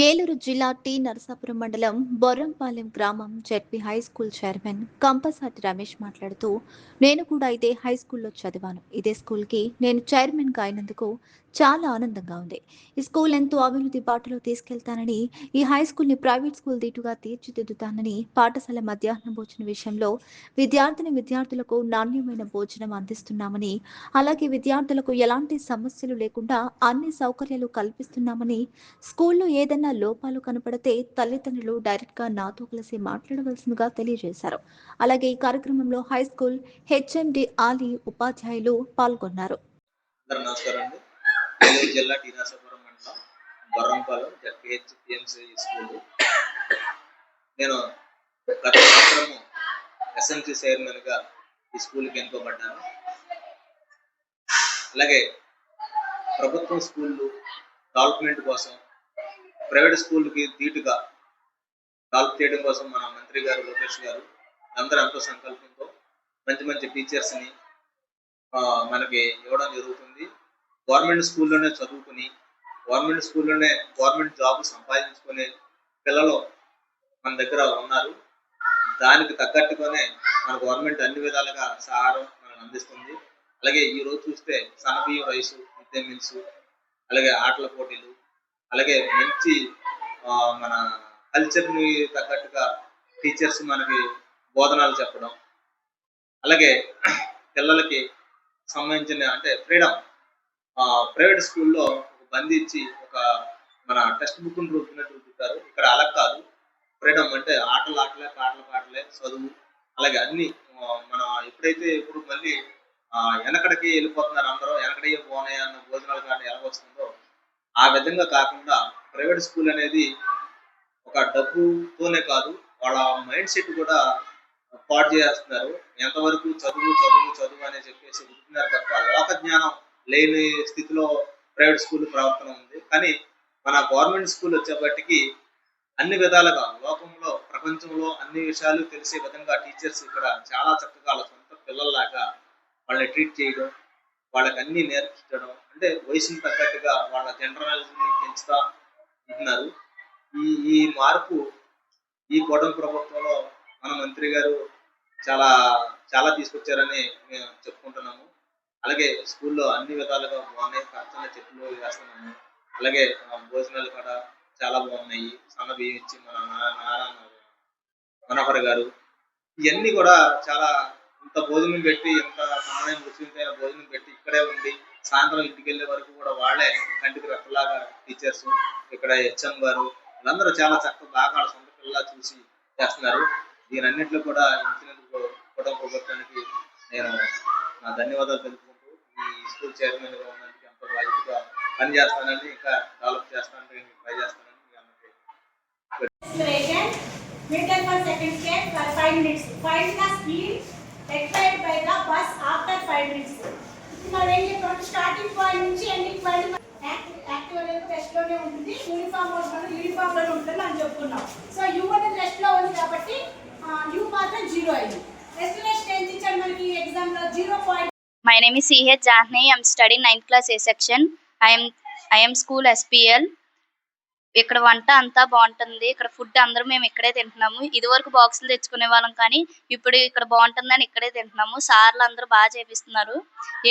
ఏలూరు జిల్లా టి నరసాపురం మండలం బొర్రంపాలెం గ్రామం ZP high school chairman Kampasati Ramesh మాట్లాడుతూ నేను కూడా ఇదే హై స్కూల్లో చదివాను. ఇదే స్కూల్కి నేను చైర్మన్గా అయినందుకు చాలా ఆనందంగా ఉంది. ఈ స్కూల్ ఎంతో అభివృద్ధి బాటలో తీసుకెళ్తానని ఈ హై స్కూల్ని ప్రైవేట్ స్కూల్ దీటుగా తీర్చిదిద్దుతానని పాఠశాల మధ్యాహ్న భోజన విషయంలో విద్యార్థిని విద్యార్థులకు నాణ్యమైన భోజనం అందిస్తున్నామని అలాగే విద్యార్థులకు ఎలాంటి సమస్యలు లేకుండా అన్ని సౌకర్యాలు కల్పిస్తున్నామని స్కూల్లో ఏదైనా ఏమైనా లోపాలు కనపడితే తల్లిదండ్రులు డైరెక్ట్గా నాతో కలిసి మాట్లాడవలసిందిగా తెలియజేశారు. అలాగే ఈ కార్యక్రమంలో హై స్కూల్ హెచ్ఎండి ఆలీ ఉపాధ్యాయులు పాల్గొన్నారు. జిల్లా టీ మండలం బొర్రంపాలెం జడ్పిహెచ్ స్కూల్. నేను గత సంవత్సరము ఎస్ఎంసి చైర్మన్గా ఈ స్కూల్కి ఎన్నుకోబడ్డాను. అలాగే ప్రభుత్వం స్కూళ్ళు డెవలప్మెంట్ కోసం ప్రైవేట్ స్కూల్కి ధీటుగా డెవలప్ చేయడం కోసం మన మంత్రి గారు లోకేష్ గారు అందరూ ఎంతో సంకల్పంతో మంచి మంచి టీచర్స్ని మనకి ఇవ్వడం జరుగుతుంది. గవర్నమెంట్ స్కూల్లోనే చదువుకుని గవర్నమెంట్ స్కూల్లోనే గవర్నమెంట్ జాబ్ సంపాదించుకునే పిల్లలు మన దగ్గర ఉన్నారు. దానికి తగ్గట్టుగానే మన గవర్నమెంట్ అన్ని విధాలుగా సహారం మనకు అందిస్తుంది. అలాగే ఈ రోజు చూస్తే సన్నబియ్యం రైసు మిడ్ డే మీల్స్ అలాగే ఆటల పోటీలు అలాగే మంచి ఆ, మన కల్చర్ని తగ్గట్టుగా టీచర్స్ మనకి బోధనాలు చెప్పడం. అలాగే పిల్లలకి సంబంధించిన అంటే ఫ్రీడమ్ ప్రైవేట్ స్కూల్లో బంధించి బంద్ ఇచ్చి ఒక మన టెక్స్ట్ బుక్ రూపినట్టు రూపుతారు ఇక్కడ అలా కాదు. ఫ్రీడమ్ అంటే ఆటలు ఆటలే పాటలు పాటలే చదువు. అలాగే అన్ని మనం మన ఎప్పుడైతే ఇప్పుడు మళ్ళీ వెనకడికి వెళ్ళిపోతున్నారు అందరూ వెనకడే పోనే అన్న భోజనాలు కానీ ఎలా వస్తుందో ఆ విధంగా కాకుండా ప్రైవేట్ స్కూల్ అనేది ఒక డబ్బుతోనే కాదు వాళ్ళ మైండ్ సెట్ కూడా పాడు చేస్తున్నారు. ఎంతవరకు చదువు చదువు చదువు అని చెప్పేసి ఉంటున్నారు తప్ప లోక జ్ఞానం లేని స్థితిలో ప్రైవేట్ స్కూల్ ప్రవర్తన ఉంది. కానీ మన గవర్నమెంట్ స్కూల్ వచ్చేప్పటికీ అన్ని విధాలుగా లోకంలో ప్రపంచంలో అన్ని విషయాలు తెలిసే విధంగా టీచర్స్ ఇక్కడ చాలా చక్కగా వాళ్ళ సొంత పిల్లల్లాగా వాళ్ళని ట్రీట్ చేయడం వాళ్ళకి అన్ని నేర్పించడం అంటే వయసుని తగ్గట్టుగా వాళ్ళ జనరల్ని పెంచుతా ఉంటున్నారు. ఈ ఈ మార్పు ఈ కూటమి ప్రభుత్వంలో మన మంత్రి గారు చాలా చాలా తీసుకొచ్చారని మేము చెప్పుకుంటున్నాము. అలాగే స్కూల్లో అన్ని విధాలుగా బాగున్నాయి. ఖర్చున చెట్లు వేస్తున్నాము. అలాగే భోజనాలు కూడా చాలా బాగున్నాయి. సన్న బియ్యం ఇచ్చి మన నా- నారాయణ మనోహర్ గారు ఇవన్నీ కూడా చాలా ఇంత భోజనం పెట్టి ఇంత ప్రాణాయం రుచికరమైన భోజనం పెట్టి ఇక్కడే ఉండి సాయంత్రం ఇంటికి వెళ్ళే వరకు కూడా వాళ్ళే కంటికి రెప్పలాగా టీచర్స్ ఇక్కడ హెచ్ఎం గారు వీళ్ళందరూ చాలా చక్కగా బాగా సొంత పిల్లలా చూసి చేస్తున్నారు. దీనన్నింటిలో కూడా ఇచ్చినందుకు కుటుంబ ప్రభుత్వానికి నేను నా ధన్యవాదాలు తెలుపుకుంటూ ఈ స్కూల్ చైర్మన్గా ఉన్నందుకు ఎంతో బాధ్యతగా పనిచేస్తానని ఇంకా డెవలప్ చేస్తానని ట్రై చేస్తానని మీ అందరికీ for second step for 5 minutes. Find the speed required by the bus after 5 minutes. మనం ఏం చెప్పాము స్టార్టింగ్ పాయింట్ నుంచి ఎండింగ్ పాయింట్ యాక్టివ్ అనేది ఉంటుంది యూనిఫామ్ మనం ఉంటుంది అని చెప్పుకున్నాం సో యూ అనేది ఉంది కాబట్టి యూ మాత్రం జీరో అయింది ఏం ఇచ్చాడు మనకి zero point My name is C.H. Jahni. I'm studying 9th class section. I am I am school SPL. ఇక్కడ వంట అంతా బాగుంటుంది. ఇక్కడ ఫుడ్ అందరూ మేము ఇక్కడే తింటున్నాము. ఇది వరకు బాక్సులు తెచ్చుకునే వాళ్ళం కానీ ఇప్పుడు ఇక్కడ బాగుంటుందని ఇక్కడే తింటున్నాము. సార్లు అందరూ బాగా చేపిస్తున్నారు.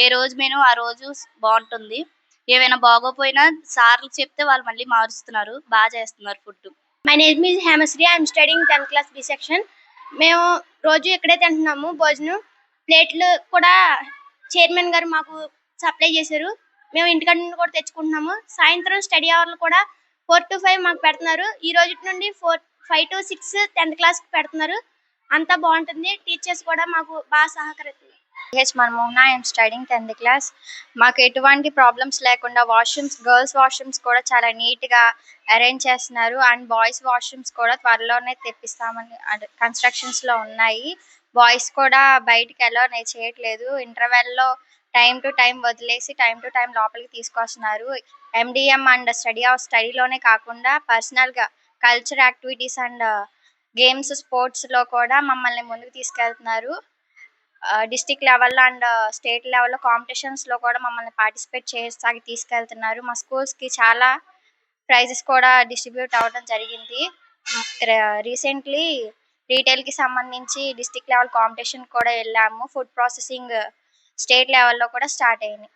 ఏ రోజు మేము ఆ రోజు బాగుంటుంది. ఏమైనా బాగోపోయినా సార్లు చెప్తే వాళ్ళు మళ్ళీ మారుస్తున్నారు. బాగా చేస్తున్నారు food. My name is Hemasri I'm studying tenth class B section మేము రోజు ఇక్కడే తింటున్నాము. భోజనం ప్లేట్లు కూడా చైర్మన్ గారు మాకు సప్లై చేశారు. మేము ఇంటికాడ నుండి కూడా తెచ్చుకుంటున్నాము. సాయంత్రం స్టడీ అవర్లు కూడా ఫోర్ టు ఫైవ్ మాకు పెడుతున్నారు. ఈ రోజు నుండి four five to six tenth class పెడుతున్నారు. అంతా బాగుంటుంది. టీచర్స్ కూడా మాకు బాగా సహకరిస్తుంది. H Manmohana I'm studying tenth class. మాకు ఎటువంటి ప్రాబ్లమ్స్ లేకుండా వాష్రూమ్స్ గర్ల్స్ వాష్రూమ్స్ కూడా చాలా నీట్గా అరేంజ్ చేస్తున్నారు. అండ్ బాయ్స్ వాష్రూమ్స్ కూడా త్వరలోనే తెప్పిస్తామని కన్స్ట్రక్షన్స్లో ఉన్నాయి. బాయ్స్ కూడా బయటికి ఎలా చేయట్లేదు. ఇంటర్వెల్లో టైం టు టైం వదిలేసి టైం టు టైం లోపలికి తీసుకొస్తున్నారు. ఎండిఎం అండ్ స్టడీ ఆఫ్ స్టడీలోనే కాకుండా పర్సనల్గా కల్చర్ యాక్టివిటీస్ అండ్ గేమ్స్ స్పోర్ట్స్లో కూడా మమ్మల్ని ముందుకు తీసుకెళ్తున్నారు. డిస్టిక్ లెవెల్లో అండ్ స్టేట్ లెవెల్లో కాంపిటీషన్స్లో కూడా మమ్మల్ని పార్టిసిపేట్ చేసాగి తీసుకెళ్తున్నారు. మా స్కూల్స్కి చాలా ప్రైజెస్ కూడా డిస్ట్రిబ్యూట్ అవ్వడం జరిగింది. రీసెంట్లీ రీటైల్కి సంబంధించి డిస్టిక్ లెవెల్ కాంపిటీషన్ కూడా వెళ్ళాము. ఫుడ్ ప్రాసెసింగ్ స్టేట్ లెవెల్లో కూడా స్టార్ట్ అయింది